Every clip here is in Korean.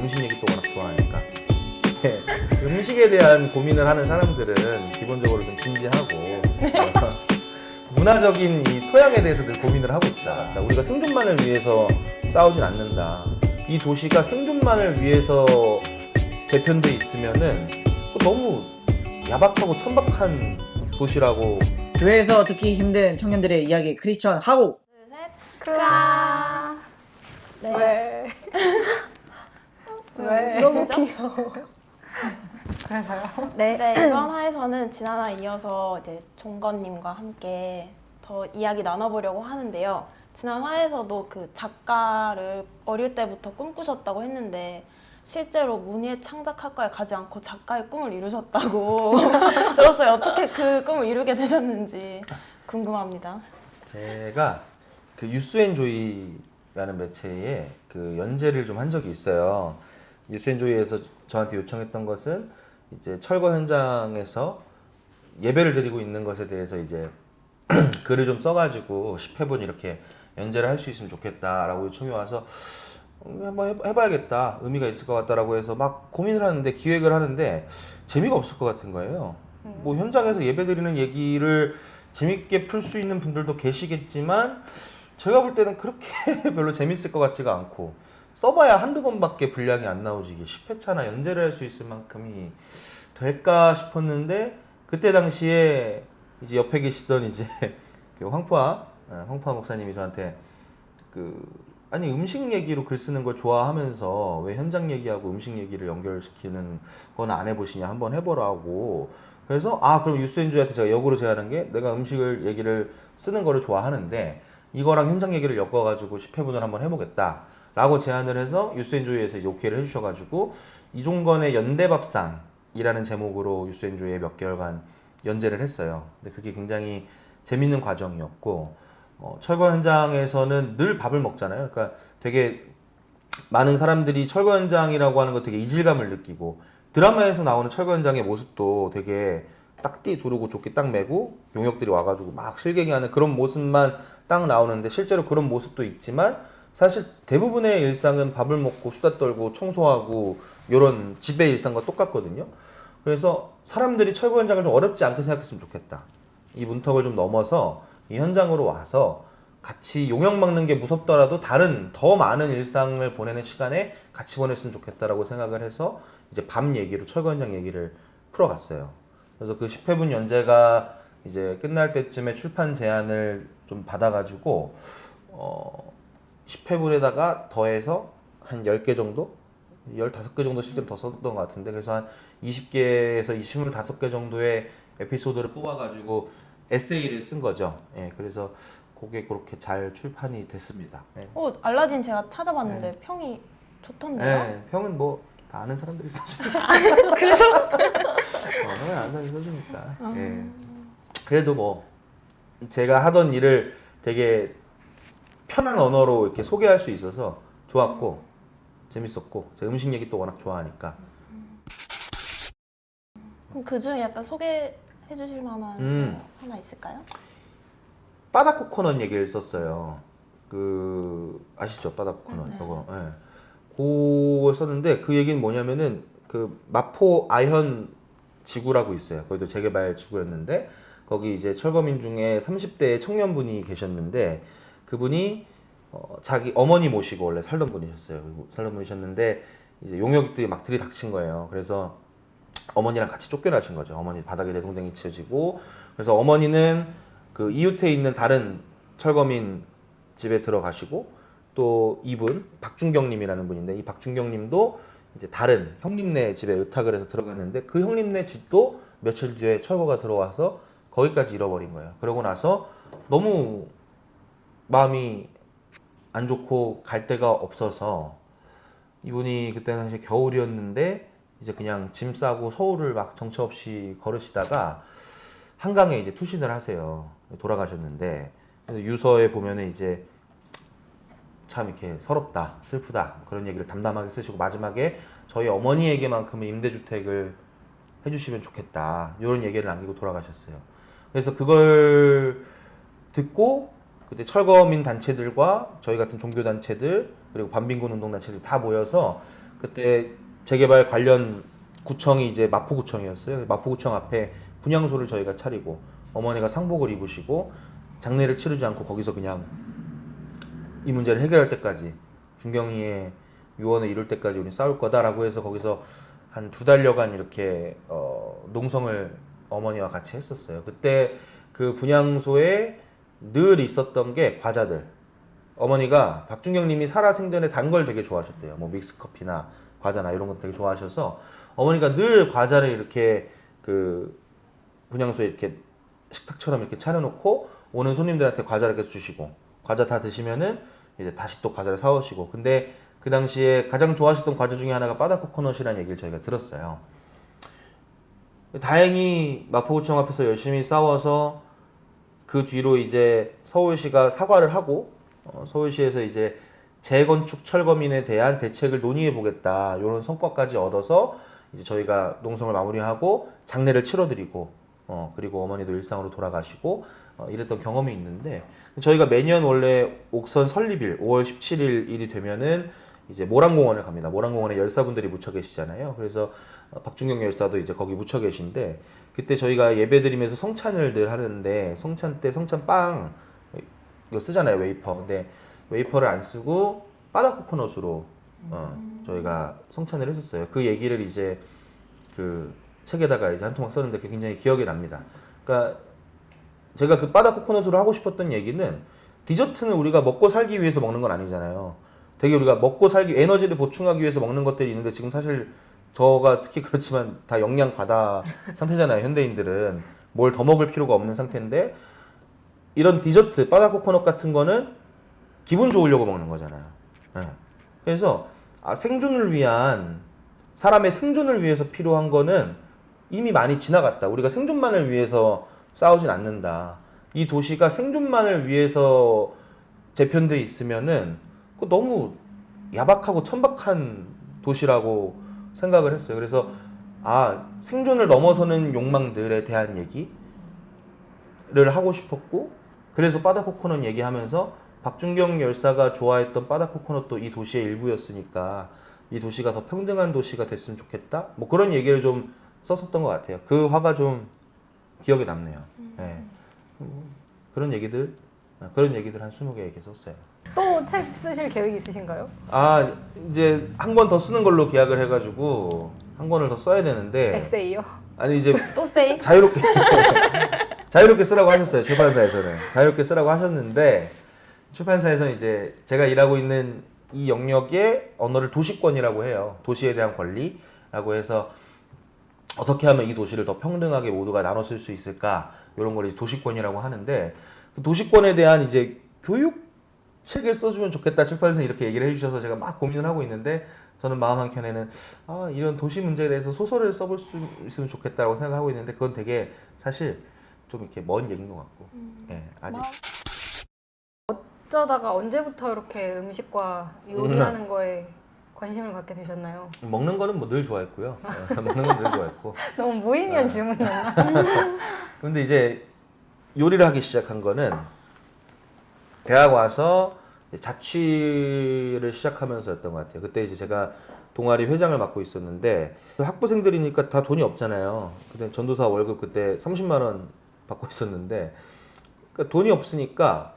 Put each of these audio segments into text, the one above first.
음식 얘기 또 워낙 좋아하니까. 네, 음식에 대한 고민을 하는 사람들은 기본적으로 좀 진지하고 어, 문화적인 이 토양에 대해서 늘 고민을 하고 있다. 그러니까 우리가 생존만을 위해서 싸우진 않는다. 이 도시가 생존만을 위해서 재편돼 있으면은 또 너무 야박하고 천박한 도시라고 교회에서 듣기 힘든 청년들의 이야기 크리스천 하고 크라. 네. 왜? 왜? 너무 귀여워. 그래서요? 네. 네, 이번 화에서는 지난 화 이어서 이제 종건님과 함께 더 이야기 나눠보려고 하는데요. 지난 화에서도 그 작가를 어릴 때부터 꿈꾸셨다고 했는데 실제로 문예 창작학과에 가지 않고 작가의 꿈을 이루셨다고 들었어요. 어떻게 그 꿈을 이루게 되셨는지 궁금합니다. 제가 그 유스앤조이라는 매체에 그 연재를 좀 한 적이 있어요. 유스앤조이에서 저한테 요청했던 것은 이제 철거 현장에서 예배를 드리고 있는 것에 대해서 이제 글을 좀 써가지고 10회분 이렇게 연재를 할 수 있으면 좋겠다라고 요청이 와서 음, 한번 해- 해봐야겠다 의미가 있을 것 같다라고 해서 막 고민을 하는데 기획을 하는데 재미가 없을 것 같은 거예요. 뭐 현장에서 예배 드리는 얘기를 재밌게 풀 수 있는 분들도 계시겠지만 제가 볼 때는 그렇게 별로 재밌을 것 같지가 않고 써봐야 한두 번밖에 분량이 안 나오지. 이게 10회차나 연재를 할 수 있을 만큼이 될까 싶었는데 그때 당시에 이제 옆에 계시던 이제 그 황푸아 어, 황푸아 목사님이 저한테 그 아니 음식 얘기로 글 쓰는 걸 좋아하면서 왜 현장 얘기하고 음식 얘기를 연결시키는 건 안 해보시냐 한번 해보라고 그래서 아 그럼 유스엔조한테 제가 역으로 제안한 게 내가 음식을 얘기를 쓰는 거를 좋아하는데 이거랑 현장 얘기를 엮어가지고 10회분을 한번 해보겠다 라고 제안을 해서 유스엔조이에서 이제 오케이를 해주셔가지고 이종건의 연대밥상이라는 제목으로 유스엔조이에 몇 개월간 연재를 했어요 근데 그게 굉장히 재밌는 과정이었고 어, 철거 현장에서는 늘 밥을 먹잖아요. 그러니까 되게 많은 사람들이 철거 현장이라고 하는 거 되게 이질감을 느끼고 드라마에서 나오는 철거 현장의 모습도 되게 딱띠 두르고 조끼 딱 매고 용역들이 와가지고 막 실갱이하는 그런 모습만 딱 나오는데 실제로 그런 모습도 있지만 사실 대부분의 일상은 밥을 먹고 수다 떨고 청소하고 이런 집의 일상과 똑같거든요. 그래서 사람들이 철거 현장을 좀 어렵지 않게 생각했으면 좋겠다. 이 문턱을 좀 넘어서 이 현장으로 와서 같이 용역 막는 게 무섭더라도 다른 더 많은 일상을 보내는 시간에 같이 보냈으면 좋겠다라고 생각을 해서 이제 밤 얘기로 철거 현장 얘기를 풀어갔어요. 그래서 그 10회분 연재가 이제 끝날 때쯤에 출판 제안을 좀 받아가지고 어 10회분에다가 더해서 한 10개 정도? 15개 정도 실제로 더 썼던 것 같은데 그래서 한 20개에서 25개 정도의 에피소드를 뽑아가지고 에세이를 쓴 거죠. 예, 그래서 그게 그렇게 잘 출판이 됐습니다. 예. 어, 알라딘 제가 찾아봤는데 평이 좋던데요? 예, 형은 뭐 다 아는 사람들이 써주니까. 그래서? 어, 아는 사람이 써주니까. 예. 그래도 뭐 제가 하던 일을 되게 편한 언어로 이렇게 소개할 수 있어서 좋았고 재밌었고 제가 음식 얘기 또 워낙 좋아하니까. 그럼 그 중에 약간 소개해 주실 만한 음. 거 하나 있을까요? 바다 코코넛 얘기를 썼어요. 그 아시죠? 바다 코코넛 네. 그거. 예. 그걸 썼는데 그 얘기는 뭐냐면은 그 마포 아현 지구라고 있어요. 거기도 재개발 지구였는데 거기 이제 철거민 중에 30대 청년분이 계셨는데 그분이 어, 자기 어머니 모시고 원래 살던 분이셨어요. 살던 분이셨는데 이제 용역들이 막 들이닥친 거예요. 그래서 어머니랑 같이 쫓겨나신 거죠. 어머니 바닥에 내동댕이 치어지고 그래서 어머니는 그 이웃에 있는 다른 철거민 집에 들어가시고 또 이분 박준경님이라는 분인데 이 박준경님도 이제 다른 형님네 집에 의탁을 해서 들어갔는데 그 형님네 집도 며칠 뒤에 철거가 들어와서 거기까지 잃어버린 거예요. 그러고 나서 너무 마음이 안 좋고 갈 데가 없어서 이분이 그때 당시에 겨울이었는데 이제 그냥 짐 싸고 서울을 막 정처 없이 걸으시다가 한강에 이제 투신을 하세요. 돌아가셨는데 그래서 유서에 보면은 이제 참 이렇게 서럽다, 슬프다 그런 얘기를 담담하게 쓰시고 마지막에 저희 어머니에게만큼은 임대주택을 해주시면 좋겠다 이런 얘기를 남기고 돌아가셨어요. 그래서 그걸 듣고 그때 철거민 단체들과 저희 같은 종교 단체들 그리고 반빈군 운동 단체들 다 모여서 그때 재개발 관련 구청이 이제 마포구청이었어요. 마포구청 앞에 분향소를 저희가 차리고 어머니가 상복을 입으시고 장례를 치르지 않고 거기서 그냥 이 문제를 해결할 때까지 중경리의 유언을 이룰 때까지 우리 싸울 거다라고 해서 거기서 한 두 달여간 이렇게 어, 농성을 어머니와 같이 했었어요. 그때 그 분향소에 늘 있었던 게 과자들. 어머니가 박준경 님이 살아 생전에 단 걸 되게 좋아하셨대요. 뭐 믹스 커피나 과자나 이런 것 되게 좋아하셔서 어머니가 늘 과자를 이렇게 그 분향소에 이렇게 식탁처럼 이렇게 차려놓고 오는 손님들한테 과자를 이렇게 주시고 과자 다 드시면은 이제 다시 또 과자를 사오시고 근데 그 당시에 가장 좋아하셨던 과자 중에 하나가 바다 코코넛이라는 얘기를 저희가 들었어요. 다행히 마포구청 앞에서 열심히 싸워서 그 뒤로 이제 서울시가 사과를 하고 어, 서울시에서 이제 재건축 철거민에 대한 대책을 논의해 보겠다 이런 성과까지 얻어서 이제 저희가 농성을 마무리하고 장례를 치러드리고 어 그리고 어머니도 일상으로 돌아가시고 어, 이랬던 경험이 있는데 저희가 매년 원래 옥선 설립일 5월 17일 일이 되면은 이제 모란공원을 갑니다. 모란공원에 열사분들이 묻혀 계시잖아요. 그래서 어, 박준경 열사도 이제 거기 묻혀 계신데 그때 저희가 예배드리면서 성찬을 늘 하는데 성찬 때 성찬 빵 이거 쓰잖아요 웨이퍼. 근데 웨이퍼를 안 쓰고 바다 코코넛으로 어, 저희가 성찬을 했었어요. 그 얘기를 이제 그 책에다가 이제 한 토막 썼는데 그게 굉장히 기억에 납니다. 그러니까 제가 그 바다 코코넛으로 하고 싶었던 얘기는 디저트는 우리가 먹고 살기 위해서 먹는 건 아니잖아요. 되게 우리가 먹고 살기 에너지를 보충하기 위해서 먹는 것들이 있는데 지금 사실 저가 특히 그렇지만 다 영양 과다 상태잖아요. 현대인들은 뭘 더 먹을 필요가 없는 상태인데 이런 디저트 바다 코코넛 같은 거는 기분 좋으려고 먹는 거잖아요. 예. 그래서 아, 생존을 위한 사람의 생존을 위해서 필요한 거는 이미 많이 지나갔다. 우리가 생존만을 위해서 싸우진 않는다. 이 도시가 생존만을 위해서 재편돼 있으면은 그 너무 야박하고 천박한 도시라고 생각을 했어요. 그래서 아 생존을 넘어서는 욕망들에 대한 얘기를 하고 싶었고 그래서 바다 코코넛 얘기하면서 박준경 열사가 좋아했던 바다 코코넛도 이 도시의 일부였으니까 이 도시가 더 평등한 도시가 됐으면 좋겠다. 뭐 그런 얘기를 좀 썼었던 것 같아요. 그 화가 좀 기억에 남네요. 네. 음, 그런 얘기들 그런 얘기들 한 20개 이렇게 썼어요. 또 책 쓰실 계획이 있으신가요? 아 이제 한 권 더 쓰는 걸로 계약을 해가지고 한 권을 더 써야 되는데 에세이요? 아니 이제 또 세이? 자유롭게 자유롭게 쓰라고 하셨어요 출판사에서는 자유롭게 쓰라고 하셨는데 출판사에서는 이제 제가 일하고 있는 이 영역의 언어를 도시권이라고 해요 도시에 대한 권리라고 해서 어떻게 하면 이 도시를 더 평등하게 모두가 나눠 쓸 수 있을까 이런 걸 이제 도시권이라고 하는데 그 도시권에 대한 이제 교육 책을 써주면 좋겠다 출판사에서 이렇게 얘기를 해주셔서 제가 막 고민을 하고 있는데 저는 마음 한켠에는 아 이런 도시 문제에 대해서 소설을 써볼 수 있으면 좋겠다고 생각하고 있는데 그건 되게 사실 좀 이렇게 먼 얘기인 것 같고. 예 아직. 어쩌다가 언제부터 이렇게 음식과 요리하는 거에 관심을 갖게 되셨나요? 먹는 거는 뭐 늘 좋아했고요. 예, 먹는 건 늘 좋아했고. 너무 무의미한 질문이었나? 근데 이제 요리를 하기 시작한 거는 대학 와서 자취를 시작하면서였던 것 같아요. 그때 이제 제가 동아리 회장을 맡고 있었는데 학부생들이니까 다 돈이 없잖아요. 그때 전도사 월급 그때 30만 원 받고 있었는데 그러니까 돈이 없으니까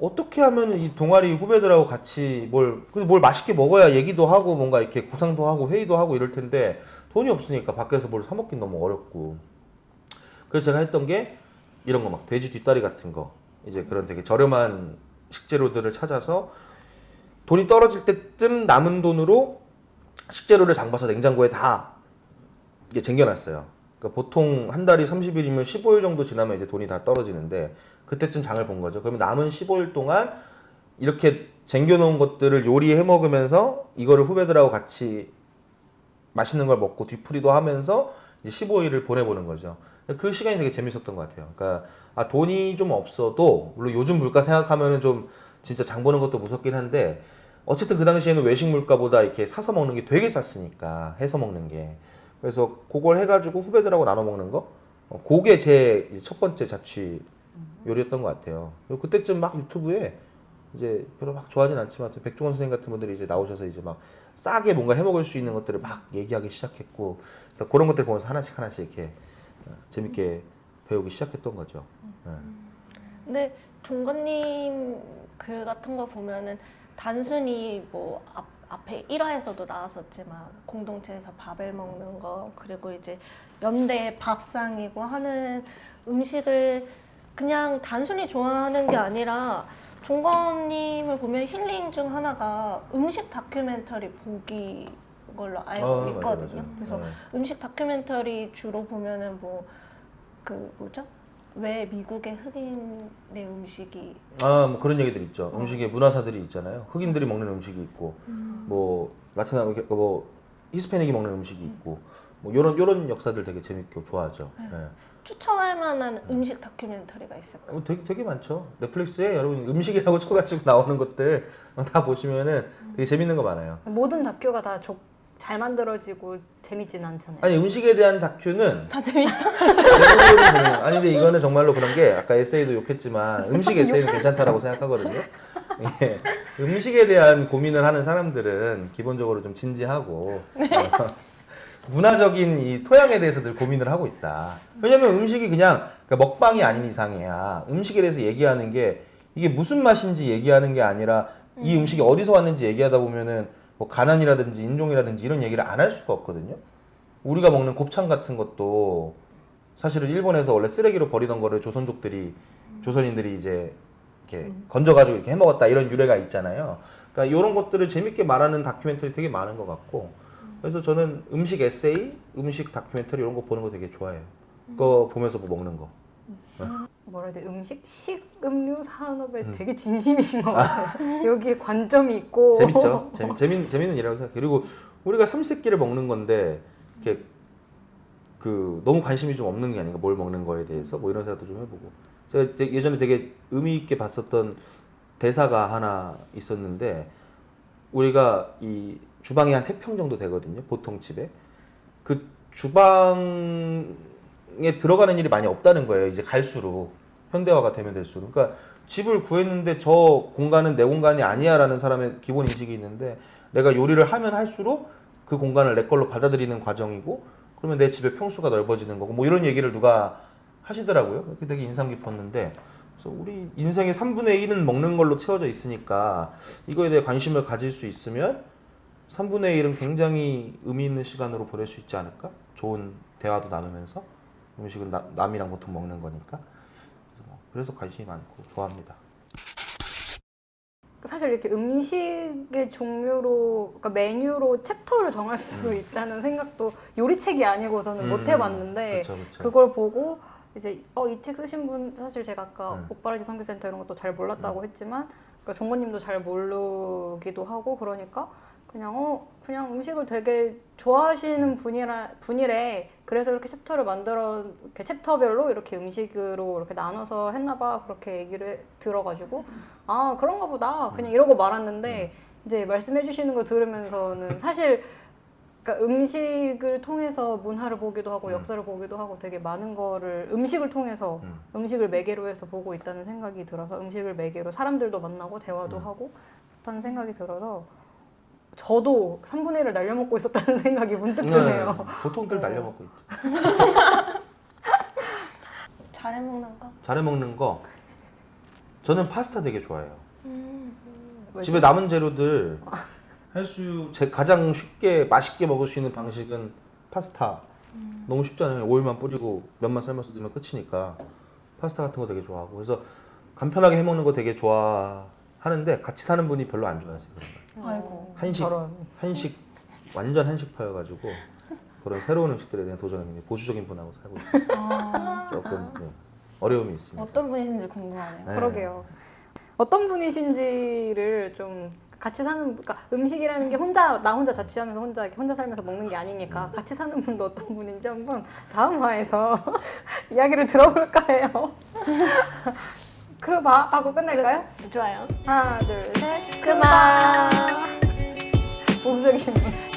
어떻게 하면 이 동아리 후배들하고 같이 뭘, 뭘 맛있게 먹어야 얘기도 하고 뭔가 이렇게 구상도 하고 회의도 하고 이럴 텐데 돈이 없으니까 밖에서 뭘 사먹긴 너무 어렵고 그래서 제가 했던 게 이런 거 막 돼지 뒷다리 같은 거 이제 그런 되게 저렴한 식재료들을 찾아서 돈이 떨어질 때쯤 남은 돈으로 식재료를 장봐서 냉장고에 다 이게 쟁겨놨어요. 그러니까 보통 한 달이 30일이면 15일 정도 지나면 이제 돈이 다 떨어지는데 그때쯤 장을 본 거죠. 그러면 남은 15일 동안 이렇게 쟁겨놓은 것들을 요리해 먹으면서 이거를 후배들하고 같이 맛있는 걸 먹고 뒤풀이도 하면서 이제 15일을 보내보는 거죠. 그 시간이 되게 재밌었던 것 같아요. 그러니까 아, 돈이 좀 없어도 물론 요즘 물가 생각하면은 좀 진짜 장 보는 것도 무섭긴 한데 어쨌든 그 당시에는 외식 물가보다 이렇게 사서 먹는 게 되게 쌌으니까 해서 먹는 게 그래서 그걸 해가지고 후배들하고 나눠 먹는 거 어, 그게 제 첫 번째 자취 요리였던 것 같아요. 그리고 그때쯤 막 유튜브에 이제 별로 막 좋아하진 않지만 백종원 선생님 같은 분들이 이제 나오셔서 이제 막 싸게 뭔가 해 먹을 수 있는 것들을 막 얘기하기 시작했고 그래서 그런 것들 보면서 하나씩 하나씩 이렇게 어, 재밌게 배우기 시작했던 거죠. 네. 근데 종건님 글 같은 거 보면은 단순히 뭐 앞, 앞에 1화에서도 나왔었지만 공동체에서 밥을 먹는 거 그리고 이제 연대 밥상이고 하는 음식을 그냥 단순히 좋아하는 게 아니라 종건님을 보면 힐링 중 하나가 음식 다큐멘터리 보기 걸로 알고 어, 맞아요, 있거든요. 맞아요. 그래서 네. 음식 다큐멘터리 주로 보면은 뭐 그 뭐죠? 왜 미국의 흑인의 음식이 아, 뭐 그런 얘기들 있죠. 음식에 문화사들이 있잖아요. 흑인들이 먹는 음식이 있고, 뭐 라틴 아메리카 뭐 히스패닉이 먹는 음식이 있고, 뭐 요런 요런 역사들 되게 재밌게 좋아하죠. 네. 추천할 만한 음식 다큐멘터리가 있을까요? 어, 되게 되게 많죠. 넷플릭스에 여러분 음식이라고 쳐가지고 나오는 것들 다 보시면은 되게 재밌는 거 많아요. 모든 다큐가 다 잘 만들어지고 재밌진 않잖아요. 아니 음식에 대한 다큐는 다 재밌어. 대부분 아니 근데 이거는 정말로 그런 게 아까 에세이도 욕했지만 음식 에세이는 괜찮다라고 생각하거든요. 예. 음식에 대한 고민을 하는 사람들은 기본적으로 좀 진지하고 어, 문화적인 이 토양에 대해서 늘 고민을 하고 있다. 왜냐면 음식이 그냥 그러니까 먹방이 아닌 이상이야. 음식에 대해서 얘기하는 게 이게 무슨 맛인지 얘기하는 게 아니라 이 음식이 어디서 왔는지 얘기하다 보면은 뭐 가난이라든지 인종이라든지 이런 얘기를 안 할 수가 없거든요. 우리가 먹는 곱창 같은 것도 사실은 일본에서 원래 쓰레기로 버리던 거를 조선족들이 조선인들이 이제 이렇게 건져가지고 이렇게 해먹었다 이런 유래가 있잖아요. 그러니까 이런 것들을 재밌게 말하는 다큐멘터리 되게 많은 것 같고 그래서 저는 음식 에세이, 음식 다큐멘터리 이런 거 보는 거 되게 좋아해요. 그거 보면서 뭐 먹는 거. 뭐라 해야 돼? 음식, 식 음료 산업에 음. 되게 진심이신 것 같아요. 여기에 관점이 있고 재밌죠. 재미, 재밌, 재밌는 일이라고 생각해요. 그리고 우리가 삼시세끼를 먹는 건데 이렇게 그 너무 관심이 좀 없는 게 아닌가 뭘 먹는 거에 대해서 뭐 이런 생각도 좀 해보고 제가 되- 예전에 되게 의미 있게 봤었던 대사가 하나 있었는데 우리가 이 주방이 한 세 평 정도 되거든요 보통 집에 그 주방 에 들어가는 일이 많이 없다는 거예요 이제 갈수록 현대화가 되면 될수록 그러니까 집을 구했는데 저 공간은 내 공간이 아니야라는 사람의 기본 인식이 있는데 내가 요리를 하면 할수록 그 공간을 내 걸로 받아들이는 과정이고 그러면 내 집의 평수가 넓어지는 거고 뭐 이런 얘기를 누가 하시더라고요. 그게 되게 인상 깊었는데 그래서 우리 인생의 3분의 1은 먹는 걸로 채워져 있으니까 이거에 대해 관심을 가질 수 있으면 3분의 1은 굉장히 의미 있는 시간으로 보낼 수 있지 않을까? 좋은 대화도 나누면서 음식은 나- 남이랑 보통 먹는 거니까 그래서 뭐 그래서 관심이 많고 좋아합니다. 사실 이렇게 음식의 종류로 그러니까 메뉴로 챕터를 정할 수 있다는 생각도 요리책이 아니고서는 못 음, 해봤는데 그쵸, 그쵸. 그걸 보고 이제 어 이 책 쓰신 분 사실 제가 아까 음. 옥바라지 선교센터 이런 것도 잘 몰랐다고 했지만 그러니까 종건님도 잘 모르기도 하고 그러니까 그냥 어 그냥 음식을 되게 좋아하시는 분이라 분이래 그래서 이렇게 챕터를 만들어 이렇게 챕터별로 이렇게 음식으로 이렇게 나눠서 했나봐 그렇게 얘기를 들어가지고 아 그런가 보다 그냥 이러고 말았는데 이제 말씀해주시는 거 들으면서는 사실 그러니까 음식을 통해서 문화를 보기도 하고 음. 역사를 보기도 하고 되게 많은 거를 음식을 통해서 음. 음식을 매개로 해서 보고 있다는 생각이 들어서 음식을 매개로 사람들도 만나고 대화도 음. 하고 그렇다는 생각이 들어서 저도 3분의 1을 날려먹고 있었다는 생각이 문득 드네요. 네, 보통들 날려먹고 있죠. 잘해 먹는 거? 잘해 먹는 거 저는 파스타 되게 좋아해요. 왜죠? 집에 남은 재료들 할 수 제 가장 쉽게 맛있게 먹을 수 있는 방식은 파스타. 너무 쉽지 않아요. 오일만 뿌리고 면만 삶아서 넣으면 끝이니까 파스타 같은 거 되게 좋아하고 그래서 간편하게 해 먹는 거 되게 좋아하는데 같이 사는 분이 별로 안 좋아하세요. 그런 걸. 아이고. 한식 저런. 한식 완전 한식파여가지고 그런 새로운 음식들에 대한 도전에 굉장히 보수적인 분하고 살고 있어요. 조금 네, 어려움이 있습니다. 어떤 분이신지 궁금하네요. 네. 그러게요. 어떤 분이신지를 좀 같이 사는 그러니까 음식이라는 게 혼자 나 혼자 자취하면서 혼자 이렇게 혼자 살면서 먹는 게 아니니까 같이 사는 분도 어떤 분인지 한번 다음 화에서 이야기를 들어볼까 해요. 그봐 하고 끝낼까요? 좋아요. 하나 둘 셋. 그만. 보수적이신 분.